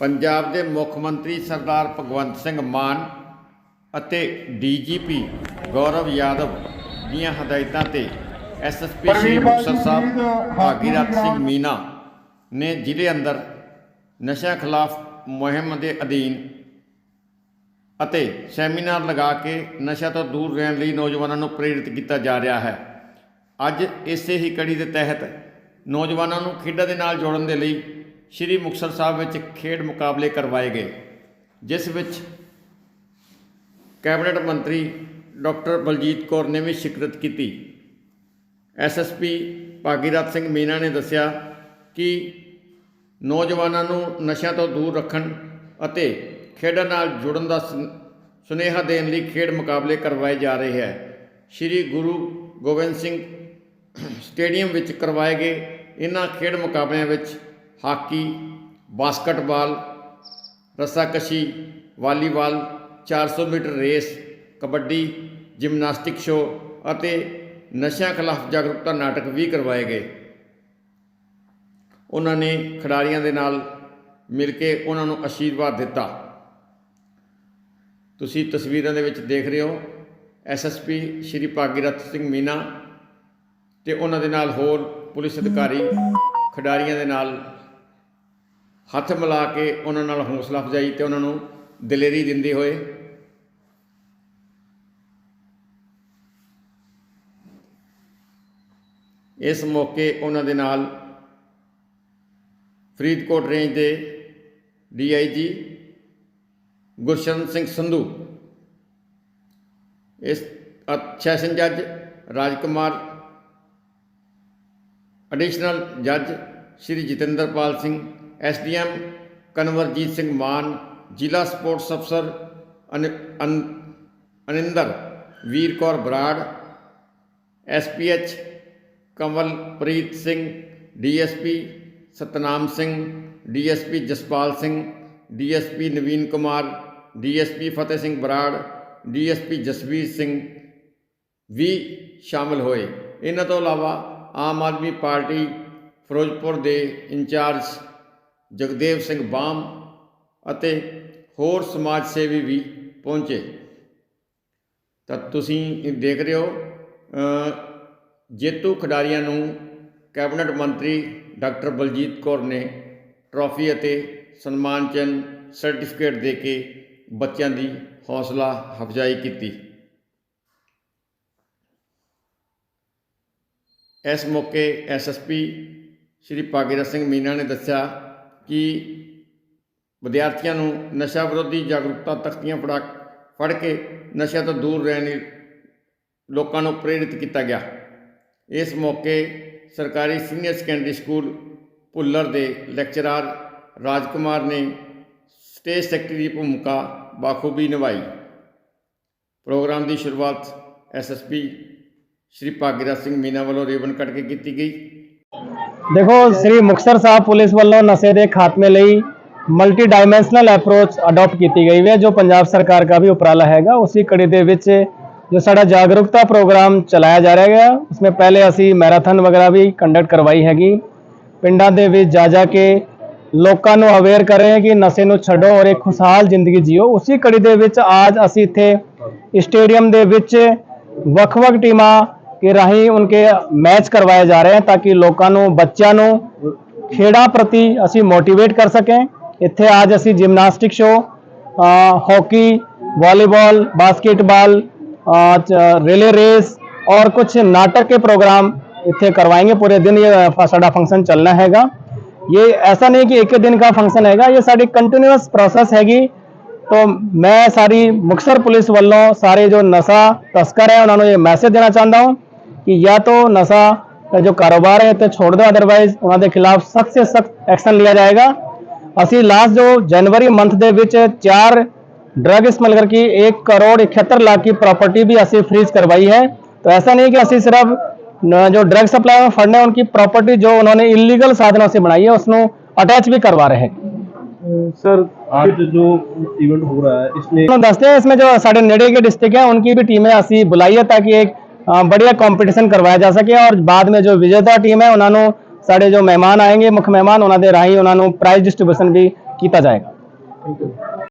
ਪੰਜਾਬ ਦੇ ਮੁੱਖ ਮੰਤਰੀ ਸਰਦਾਰ ਭਗਵੰਤ ਸਿੰਘ ਮਾਨ ਅਤੇ ਡੀਜੀਪੀ ਗੌਰਵ ਯਾਦਵ ਦੀਆਂ ਹਦਾਇਤਾਂ ਤੇ ਐਸਐਸਪੀ ਸ਼੍ਰੀ ਮੁਕਤਸਰ ਸਾਹਿਬ ਭਾਗੀਰਥ ਸਿੰਘ ਮੀਨਾ ਨੇ ਜ਼ਿਲ੍ਹੇ ਅੰਦਰ ਨਸ਼ਿਆਂ ਖਿਲਾਫ ਮੁਹਿੰਮ ਦੇ ਅਧੀਨ ਅਤੇ ਸੈਮੀਨਾਰ ਲਗਾ ਕੇ ਨਸ਼ਾ ਤੋਂ ਦੂਰ ਰਹਿਣ ਲਈ ਨੌਜਵਾਨਾਂ ਨੂੰ ਪ੍ਰੇਰਿਤ ਕੀਤਾ ਜਾ ਰਿਹਾ ਹੈ। ਅੱਜ ਇਸੇ ਹੀ ਕੜੀ ਦੇ ਤਹਿਤ ਨੌਜਵਾਨਾਂ ਨੂੰ ਖੇਡਾਂ ਦੇ ਨਾਲ ਜੋੜਨ ਦੇ ਲਈ ਸ੍ਰੀ ਮੁਕਤਸਰ ਸਾਹਿਬ ਵਿੱਚ ਖੇਡ ਮੁਕਾਬਲੇ ਕਰਵਾਏ ਗਏ, ਜਿਸ ਵਿੱਚ ਕੈਬਨਿਟ ਮੰਤਰੀ ਡਾਕਟਰ ਬਲਜੀਤ ਕੌਰ ਨੇ ਵੀ ਸ਼ਿਰਕਤ ਕੀਤੀ। ਐਸਐਸਪੀ ਭਾਗੀਰਥ ਸਿੰਘ ਮੀਨਾ ਨੇ ਦੱਸਿਆ ਕਿ ਨੌਜਵਾਨਾਂ ਨੂੰ ਨਸ਼ਿਆਂ ਤੋਂ ਦੂਰ ਰੱਖਣ ਅਤੇ ਖੇਡਾਂ ਨਾਲ ਜੁੜਨ ਦਾ ਸੁਨ- ਸੁਨੇਹਾ ਦੇਣ ਲਈ ਖੇਡ ਮੁਕਾਬਲੇ ਕਰਵਾਏ ਜਾ ਰਹੇ ਹੈ। ਸ੍ਰੀ ਗੁਰੂ ਗੋਬਿੰਦ ਸਿੰਘ ਸਟੇਡੀਅਮ ਵਿੱਚ ਕਰਵਾਏ ਗਏ ਇਹਨਾਂ ਖੇਡ ਮੁਕਾਬਲਿਆਂ ਵਿੱਚ hockey, basketball, ਰੱਸਾਕਸ਼ੀ, volleyball 400 metre race, kabaddi, gymnastic show ਅਤੇ ਨਸ਼ਿਆਂ ਖਿਲਾਫ ਜਾਗਰੂਕਤਾ ਨਾਟਕ ਵੀ ਕਰਵਾਏ ਗਏ। ਉਹਨਾਂ ਨੇ ਖਿਡਾਰੀਆਂ ਦੇ ਨਾਲ ਮਿਲ ਕੇ ਉਹਨਾਂ ਨੂੰ ਆਸ਼ੀਰਵਾਦ ਦਿੱਤਾ। ਤੁਸੀਂ ਤਸਵੀਰਾਂ ਦੇ ਵਿੱਚ ਦੇਖ ਰਹੇ ਹੋ ਐਸਐਸਪੀ ਸ਼੍ਰੀ ਭਾਗੀਰਥ ਸਿੰਘ ਮੀਨਾ ਤੇ ਉਹਨਾਂ ਦੇ ਨਾਲ ਹੋਰ ਪੁਲਿਸ ਅਧਿਕਾਰੀ ਖਿਡਾਰੀਆਂ ਦੇ ਨਾਲ ਹੱਥ ਮਿਲਾ ਕੇ ਉਹਨਾਂ ਨਾਲ ਹੌਸਲਾ ਅਫਜ਼ਾਈ ਤੇ ਉਹਨਾਂ ਨੂੰ ਦਲੇਰੀ ਦਿੰਦੇ ਹੋਏ ਇਸ ਮੌਕੇ ਉਹਨਾਂ ਦੇ ਨਾਲ ਫਰੀਦਕੋਟ ਰੇਂਜ ਦੇ ਡੀਆਈਜੀ ਗੁਰਸ਼ਰਨ ਸਿੰਘ ਸੰਧੂ, ਇਸ ਸੈਸ਼ਨ ਜੱਜ ਰਾਜਕੁਮਾਰ, ਐਡੀਸ਼ਨਲ ਜੱਜ ਸ਼੍ਰੀ ਜਤਿੰਦਰਪਾਲ ਸਿੰਘ ਐਸਡੀਐਮ ਕਨਵਰਜੀਤ ਸਿੰਘ ਮਾਨ, ਜ਼ਿਲ੍ਹਾ ਸਪੋਰਟਸ ਅਫਸਰ ਅਨ- ਅਨ- ਅਨਿੰਦਰ ਵੀਰ Kaur Brar, ਐਸਪੀਐਚ Kamalpreet Singh, DSP Satnam Singh, DSP Jaspal Singh, DSP ਨਵੀਨ ਕੁਮਾਰ, ਡੀਐਸਪੀ ਫਤਿਹ ਸਿੰਘ ਬਰਾੜ, ਡੀਐਸਪੀ ਜਸਵੀਰ ਸਿੰਘ ਵੀ ਸ਼ਾਮਲ ਹੋਏ। ਇਹਨਾਂ ਤੋਂ ਇਲਾਵਾ ਆਮ ਆਦਮੀ ਪਾਰਟੀ ਫਿਰੋਜ਼ਪੁਰ ਦੇ ਇੰਚਾਰਜ ਜਗਦੇਵ ਸਿੰਘ ਬਾਮ ਅਤੇ ਹੋਰ ਸਮਾਜ ਸੇਵੀ ਵੀ ਪਹੁੰਚੇ। ਤਾਂ ਤੁਸੀਂ ਦੇਖ ਰਹੇ ਹੋ ਜੇਤੂ ਖਿਡਾਰੀਆਂ ਨੂੰ ਕੈਬਨਿਟ ਮੰਤਰੀ ਡਾਕਟਰ ਬਲਜੀਤ ਕੌਰ ਨੇ ਟਰੋਫੀ ਅਤੇ ਸਨਮਾਨ ਚਿੰਨ੍ਹ ਸਰਟੀਫਿਕੇਟ ਦੇ ਕੇ ਬੱਚਿਆਂ ਦੀ ਹੌਸਲਾ ਅਫਜ਼ਾਈ ਕੀਤੀ। ਇਸ ਮੌਕੇ ਐਸਐਸਪੀ ਸ਼੍ਰੀ ਭਾਗੀਰਥ ਸਿੰਘ ਮੀਨਾ ਨੇ ਦੱਸਿਆ ਕਿ ਵਿਦਿਆਰਥੀਆਂ ਨੂੰ ਨਸ਼ਾ ਵਿਰੋਧੀ ਜਾਗਰੂਕਤਾ ਤਖਤੀਆਂ ਫੜਾ ਫੜ ਕੇ ਨਸ਼ਿਆਂ ਤੋਂ ਦੂਰ ਰਹਿਣ ਲਈ ਲੋਕਾਂ ਨੂੰ ਪ੍ਰੇਰਿਤ ਕੀਤਾ ਗਿਆ। ਇਸ ਮੌਕੇ ਸਰਕਾਰੀ ਸੀਨੀਅਰ ਸੈਕੰਡਰੀ ਸਕੂਲ ਭੁੱਲਰ ਦੇ ਲੈਕਚਰਰ ਰਾਜਕੁਮਾਰ ਨੇ ਸਟੇਜ ਸੈਕਟਰੀ ਦੀ ਭੂਮਿਕਾ ਬਾਖੂਬੀ ਨਿਭਾਈ। ਪ੍ਰੋਗਰਾਮ ਦੀ ਸ਼ੁਰੂਆਤ ਐਸਐਸਪੀ ਸ਼੍ਰੀ ਭਾਗੀਰਥ ਸਿੰਘ ਮੀਨਾ ਵੱਲੋਂ ਰਿਬਨ ਕੱਟ ਕੇ ਕੀਤੀ ਗਈ। ਦੇਖੋ, ਸ੍ਰੀ ਮੁਕਤਸਰ ਸਾਹਿਬ ਪੁਲਿਸ ਵੱਲੋਂ ਨਸ਼ੇ ਦੇ ਖਾਤਮੇ ਲਈ ਮਲਟੀ ਡਾਈਮੈਂਸ਼ਨਲ ਅਪਰੋਚ ਅਡਾਪਟ ਕੀਤੀ ਗਈ ਹੈ, ਜੋ ਪੰਜਾਬ ਸਰਕਾਰ ਦਾ ਵੀ ਉਪਰਾਲਾ ਹੈਗਾ। ਉਸੇ ਕੜੀ ਦੇ ਵਿੱਚ ਜੋ ਸਾਡਾ ਜਾਗਰੂਕਤਾ ਪ੍ਰੋਗਰਾਮ ਚਲਾਇਆ ਜਾ ਰਿਹਾ ਹੈ ਉਸਮੇ ਪਹਿਲੇ ਅਸੀਂ ਮੈਰਾਥਨ ਵਗੈਰਾ ਵੀ ਕੰਡਕਟ ਕਰਵਾਈ ਹੈਗੀ। ਪਿੰਡਾਂ ਦੇ ਵਿੱਚ ਜਾ ਜਾ ਕੇ ਲੋਕਾਂ ਨੂੰ ਅਵੇਅਰ ਕਰ ਰਹੇ ਹਾਂ ਕਿ ਨਸ਼ੇ ਨੂੰ ਛੱਡੋ ਔਰ ਇੱਕ ਖੁਸ਼ਹਾਲ ਜ਼ਿੰਦਗੀ ਜੀਓ। ਉਸੇ ਕੜੀ ਦੇ ਵਿੱਚ ਅੱਜ ਅਸੀਂ ਇੱਥੇ ਸਟੇਡੀਅਮ ਦੇ ਵਿੱਚ ਵੱਖ-ਵੱਖ ਟੀਮਾਂ के राही उनके मैच करवाए जा रहे हैं ताकि लोगों बच्चों खेड़ा प्रति असी मोटिवेट कर सकें। इतने आज असी gymnastic show hockey volleyball basketball relay race और कुछ नाटक के प्रोग्राम इतने करवाएँगे। पूरे दिन ये साढ़ा फ़ंक्शन चलना हैगा। ये ऐसा नहीं कि एक ही दिन का फ़ंक्शन हैगा, ये साड़ी कंटिन्यूस प्रोसेस हैगी। तो मैं सारी मुक्सर पुलिस वालों सारे जो नशा तस्कर है उन्होंने ये मैसेज देना चाहता हूँ कि या तो नशा का जो कारोबार है तो छोड़ दो अदरवाइज उन्होंने खिलाफ सख्त से सख्त एक्शन लिया जाएगा ਅਸੀਂ ਲਾਸਟ ਜੋ ਜਨਵਰੀ ਮੰਥ ਦੇ ਵਿੱਚ ਚਾਰ ਡਰਗ ਸਮਗਲਰ की एक करोड़ इकहत्तर लाख की प्रॉपर्टी भी ਅਸੀਂ फ्रीज करवाई है तो ऐसा नहीं कि ਅਸੀਂ ਸਿਰਫ न- जो ड्रग सप्लाई में फंड है उनकी प्रॉपर्टी जो उन्होंने इलीगल साधनों से बनाई है उसको अटैच भी करवा रहे हैं सर आज जो इवेंट हो रहा है इसमें ਤੁਹਾਨੂੰ ਦੱਸਦੇ ਹਾਂ इसमें जो साढ़े नेड़े के डिस्ट्रिक्ट है उनकी भी टीमें ਅਸੀਂ बुलाई है ताकि एक अ, ਵਧੀਆ ਕੰਪੀਟੀਸ਼ਨ ਕਰਵਾਇਆ ਜਾ ਸਕੇ ਔਰ ਬਾਅਦ बाद ਜੋ ਵਿਜੇਤਾ ਟੀਮ ਹੈ, ਉਹਨਾਂ ਨੂੰ ਸਾਡੇ ਜੋ ਮਹਿਮਾਨ ਆਏਗੇ, ਮੁੱਖ ਮਹਿਮਾਨ, ਉਹਨਾਂ ਦੇ ਰਾਹੀਂ ਉਹਨਾਂ ਨੂੰ ਪ੍ਰਾਈਜ਼ ਡਿਸਟ੍ਰੀਬਿਊਸ਼ਨ ਵੀ ਕੀਤਾ ਜਾਏਗਾ।